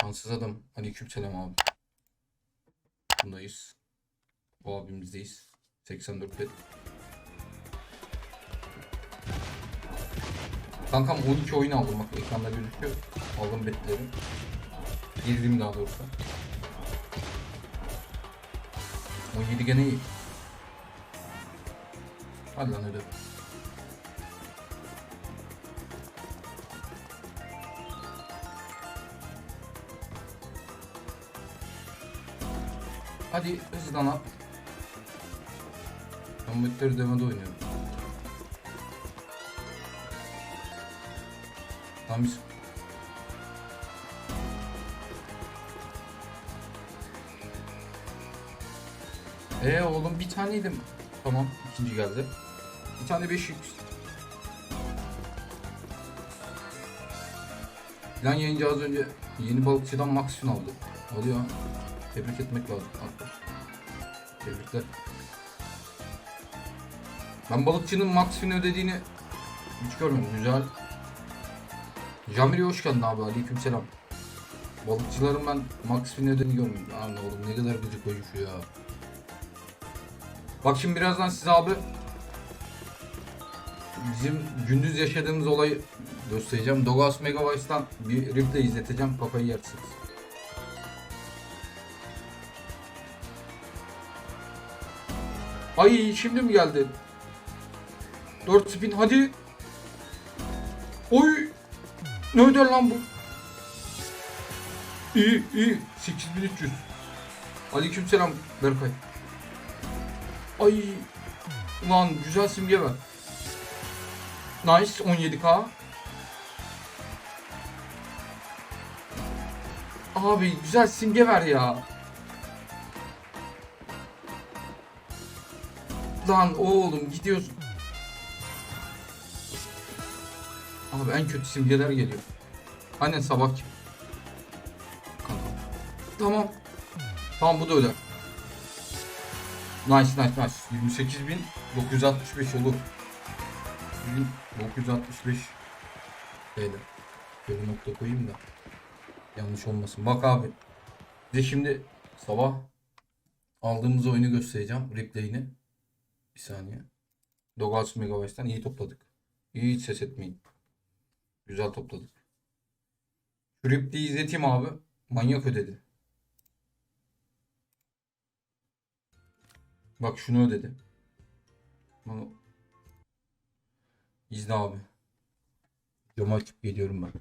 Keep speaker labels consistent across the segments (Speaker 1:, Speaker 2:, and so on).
Speaker 1: Şanssız adam. Aleykümselam abi. Bundayız. Bu abimizdeyiz. 84 bet. Kankam 12 oyun aldım bak ekranda gözüküyor. Aldım betleri. Girdim daha doğrusu. 17 gene iyi. Hadi lan öyle. Hadi hızlan at. Ben bu itleri demede oynuyorum. Tamam biz... Ee oğlum bir taneydim. Tamam ikinci geldi. Bir tane beş yük. Plan az önce yeni balıkçıdan maksimum aldı. Alıyor. Tebrik etmek lazım. Tebrikler. Ben balıkçının maksimum ödediğini hiç görmedim. Güzel. Jamiri hoş geldin abi. Aleykümselam. Balıkçıların ben maksimum ödediğini görmedim. Lan oğlum ne kadar gıcık oyuncu ya. Bak şimdi birazdan size abi bizim gündüz yaşadığımız olayı göstereceğim. Dogas Megavice'dan bir replay izleteceğim. Kafayı yersiniz. Ay şimdi mi geldi? 4 spin hadi. Oy. Ne öder lan bu? İyi iyi. 8300. Aleykümselam Berkay. Ay. Ulan güzel simge ver. Nice 17k. Abi güzel simge ver ya. Lan oğlum gidiyorsun. Abi en kötü simgeler geliyor. Annen sabah kim? Tamam. Tamam bu da öyle. Nice nice nice. 28.965 olur. 965 Böyle. Böyle nokta koyayım da. Yanlış olmasın. Bak abi. Size şimdi sabah aldığımız oyunu göstereceğim. Replay'ini. Bir saniye. Dogas Megabyte'den iyi topladık. İyi hiç ses etmeyin. Güzel topladık. Şu replay'i izleteyim abi. Manyak ödedi. Bak şunu ödedi. Bana... İzle abi. Camı açıp geliyorum ben.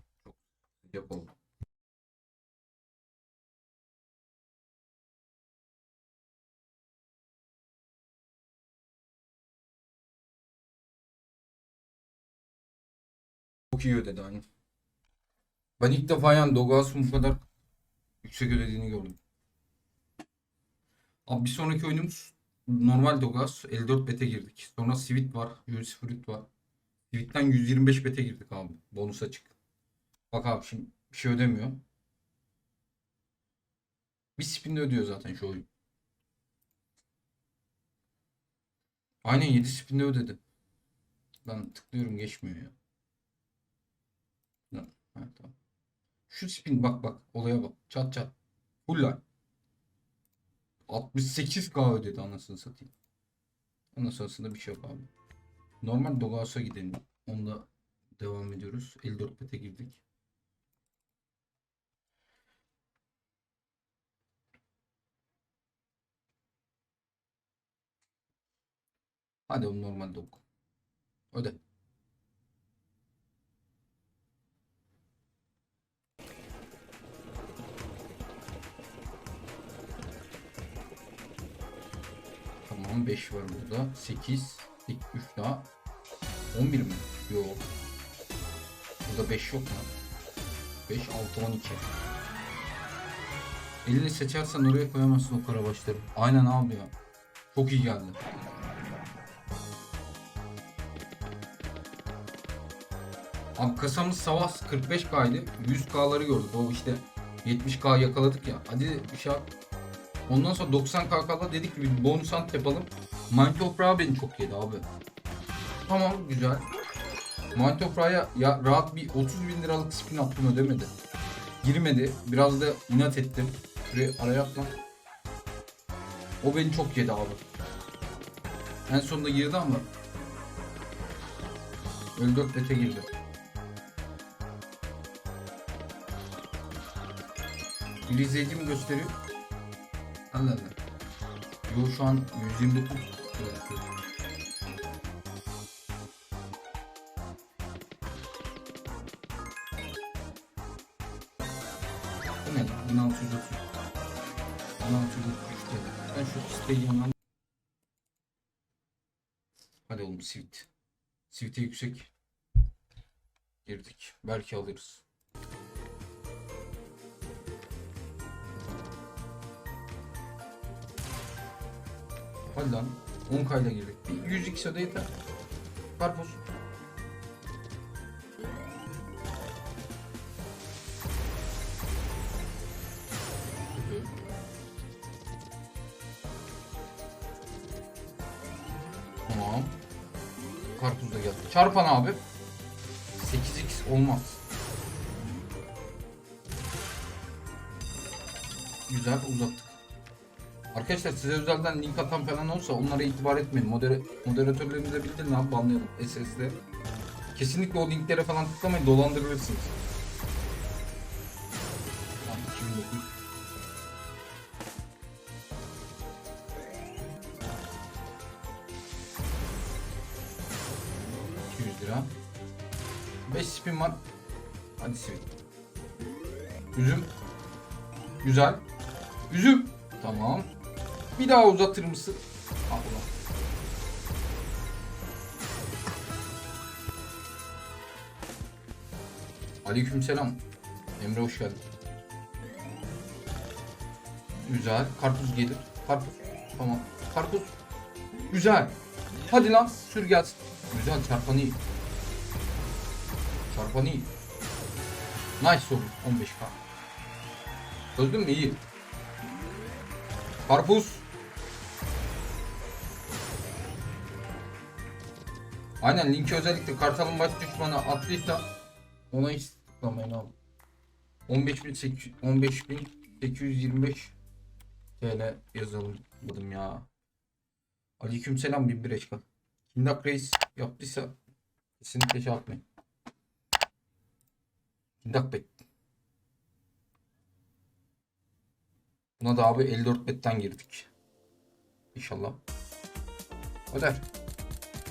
Speaker 1: Yapalım. Çok iyi ödedi hani. Ben ilk defa yani Dogas'ın bu kadar yüksek ödediğini gördüm. Abi bir sonraki oyunumuz normal Dogas 54 bete girdik. Sonra Sweet var, Juicy Fruit var. Sweet'ten 125 bete girdik abi. Bonus açık. Bak abi şimdi bir şey ödemiyor. Bir spin de ödüyor zaten şu oyun. Aynen 7 spin de ödedi. Ben tıklıyorum geçmiyor ya. Ha, tamam. Şu spin bak bak olaya bak. Çat çat. Line. 68k ödedi anasını satayım. Ondan sonrasında bir şey yok abi. Normal Dogas'a gidelim. Onda devam ediyoruz. 54 pete girdik. Hadi o normal Dog. Öde. Tamam 5 var burada. 8, 3 daha. 11 mi? Yok. Burada 5 yok mu? 5, 6, 12. Elini seçersen oraya koyamazsın o karabaşları. Aynen abi ya. Çok iyi geldi. Abi kasamız sabah 45K'ydı. 100K'ları gördük. O işte 70K yakaladık ya. Hadi bir şey. Ondan sonra 90K kala dedik ki bir bonus ant yapalım. Mind toprağı beni çok yedi abi. Tamam güzel. Mind toprağa ya rahat bir 30 bin liralık spin attım ödemedi. Girmedi. Biraz da inat ettim. Şuraya araya atma. O beni çok yedi abi. En sonunda girdi ama Öl 4 bete girdi. Bir izleyici mi gösteriyor? Allah. Yo şu an 129 bırakıyor. Bu ne lan? 1630. 1633 TL. Ben şu yandan... Hadi oğlum Sivit. Sivit'e yüksek. Girdik. Belki alırız. Hadi lan. 10 kayda girdik. Bir 102 soda yeter. Karpuz. Tamam. Karpuz da geldi. Çarpan abi. 8x olmaz. Güzel uzattık. Arkadaşlar size özelden link atan falan olsa onlara itibar etmeyin. Modere moderatörlerimize bildirin abi banlayalım SS'de. Kesinlikle o linklere falan tıklamayın dolandırılırsınız. Tamam 2009. ...200 lira. 5 spin var. Hadi spin. Üzüm. Güzel. Üzüm. Tamam. Bir daha uzatır mısın? Allah. Aleykümselam. Emre hoş geldin. Güzel. Karpuz gelir. Karpuz. Tamam. Karpuz. Güzel. Hadi lan sür gelsin. Güzel çarpanı iyi. Çarpanı iyi. Nice oldu. 15k. Öldün mü? İyi. Karpuz. Aynen linki özellikle Kartal'ın baş düşmanı attıysa ona hiç tıklamayın abi. 15.800 15.825 TL yazalım dedim ya. Aleykümselam bin bir eşkal. Kindak Reis yaptıysa kesinlikle şey yapmayın. Kindak Bey. Buna da abi 54 betten girdik. İnşallah. Öder.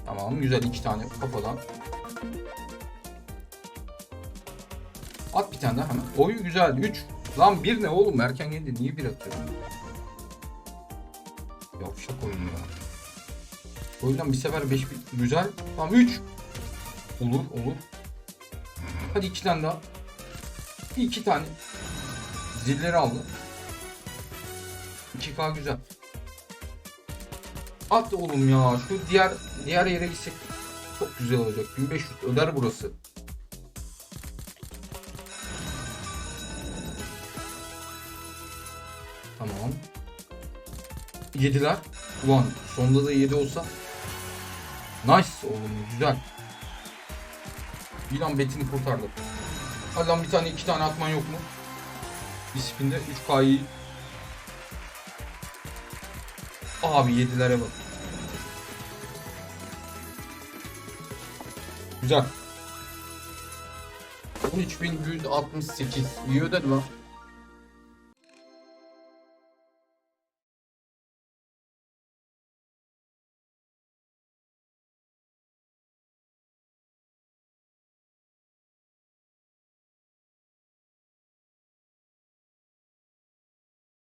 Speaker 1: Tamam güzel iki tane kafadan. At bir tane daha hemen. Oy güzel 3. Lan bir ne oğlum erken geldi niye bir atıyorum? Yavşak oyun ya. O yüzden bir sefer 5 güzel. Tamam 3. Olur olur. Hadi iki tane daha. Bir iki tane. Zilleri aldı. 2K güzel. At oğlum ya. Şu diğer diğer yere gitsek çok güzel olacak. 1500 öder burası. Tamam. Yediler. Ulan sonunda da 7 olsa. Nice oğlum güzel. Bir an betini kurtardı. Hadi lan bir tane iki tane atman yok mu? Bir spinde 3K'yı Abi yedilere bak. Güzel. 13168. İyi ödedi lan.